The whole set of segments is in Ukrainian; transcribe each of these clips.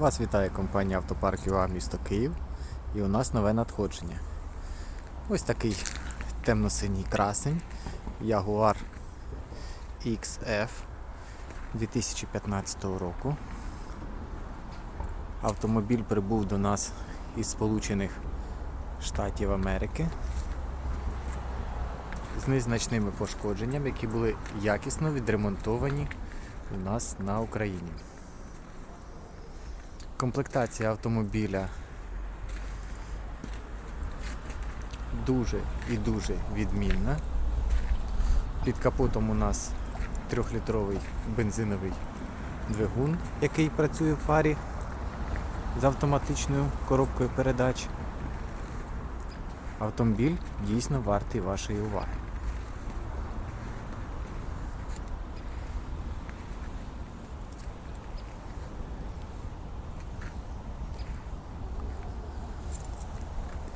Вас вітає компанія Автопарк ЮА місто Київ і у нас нове надходження. Ось такий темно-синій красень Jaguar XF 2015 року. Автомобіль прибув до нас із Сполучених Штатів Америки з незначними пошкодженнями, які були якісно відремонтовані у нас на Україні. Комплектація автомобіля дуже і дуже відмінна. Під капотом у нас 3-літровий бензиновий двигун, який працює в фарі з автоматичною коробкою передач. Автомобіль дійсно вартий вашої уваги.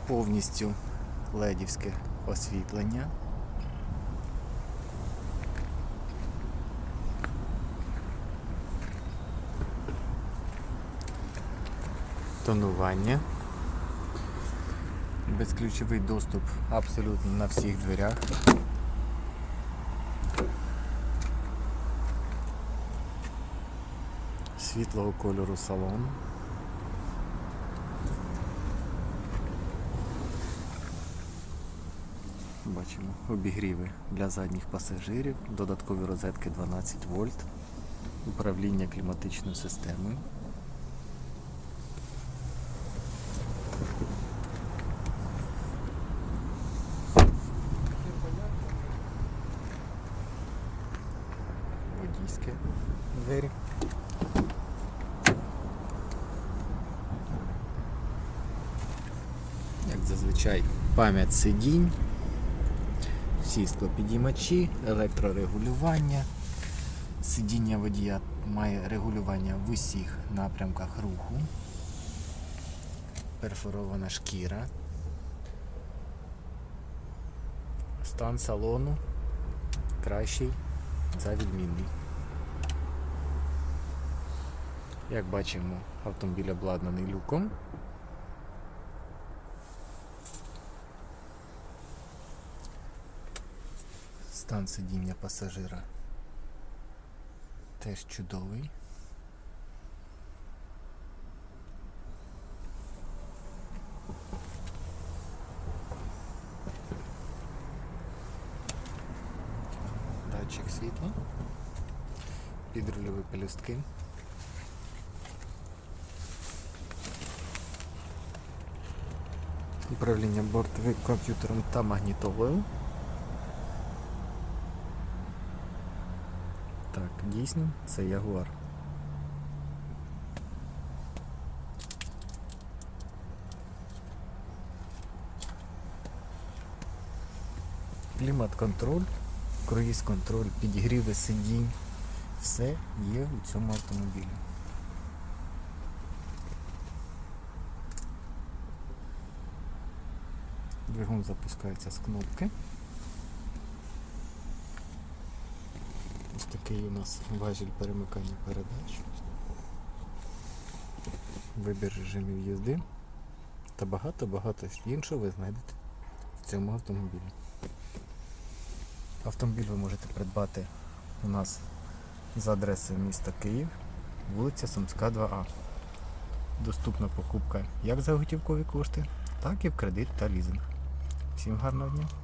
Повністю ледівське освітлення. Тонування. Безключовий доступ абсолютно на всіх дверях. Світлого кольору салон. Бачимо обігріви для задніх пасажирів, додаткові розетки 12 вольт, управління кліматичною системою. Водійське двері. Як зазвичай пам'ять сидінь всі склопідіймачі, електрорегулювання. Сидіння водія має регулювання в усіх напрямках руху. Перфорована шкіра. Стан салону кращий за відмінний. Як бачимо, автомобіль обладнаний люком. Стан сидіння пасажира теж чудовий. Датчик світла, підрульові пелюстки. Управління бортовим комп'ютером та магнітолою. Так, дійсно, це Ягуар. Клімат-контроль, круїз-контроль, підігріви сидінь. Все є у цьому автомобілі. Двигун запускається з кнопки. Ось такий у нас важіль перемикання передач. Вибір режимів їзди та багато-багато іншого ви знайдете в цьому автомобілі. Автомобіль ви можете придбати у нас за адресою міста Київ, вулиця Сумська 2А. Доступна покупка як за готівкові кошти, так і в кредит та лізинг. Всім гарного дня!